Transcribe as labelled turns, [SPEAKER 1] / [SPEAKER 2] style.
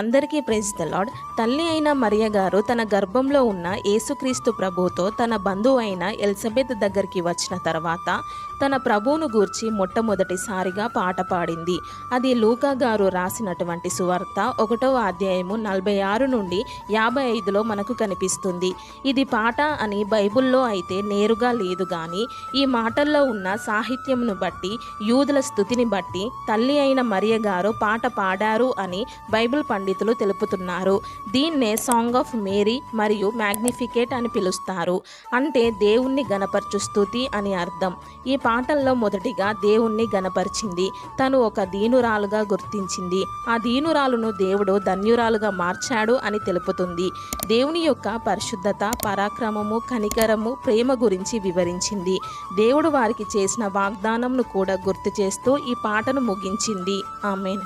[SPEAKER 1] అందరికీ praise the lord తల్లి అయిన మరియ గారు తన గర్భంలో ఉన్న యేసుక్రీస్తు ప్రభువుతో తన బంధువు అయిన ఎలిజబెత్ దగ్గరికి వచ్చిన తర్వాత తన ప్రభువును గూర్చి మొట్టమొదటిసారిగా పాట పాడింది. అది లూకా గారు రాసినటువంటి సువార్త ఒకటవ అధ్యాయము నలభై ఆరు నుండి యాభై ఐదులో మనకు కనిపిస్తుంది. ఇది పాట అని బైబిల్లో అయితే నేరుగా లేదు కానీ ఈ మాటల్లో ఉన్న సాహిత్యంను బట్టి యూదుల స్థుతిని బట్టి తల్లి అయిన మరియ గారు పాట పాడారు అని బైబిల్ పండితులు తెలుపుతున్నారు. దీన్నే సాంగ్ ఆఫ్ మేరీ మరియు మ్యాగ్నిఫికేట్ అని పిలుస్తారు. అంటే దేవుణ్ణి గణపరచు స్థుతి అని అర్థం. ఈ పాటల్లో మొదటిగా దేవుణ్ణి గణపరిచింది తను ఒక దీనురాలుగా గుర్తించింది. ఆ దీనురాలును దేవుడు ధన్యురాలుగా మార్చాడు అని తెలుపుతుంది. దేవుని యొక్క పరిశుద్ధత పరాక్రమము కనికరము ప్రేమ గురించి వివరించింది. దేవుడు వారికి చేసిన వాగ్దానంను కూడా గుర్తు చేస్తూ ఈ పాటను ముగించింది. ఆమెన్.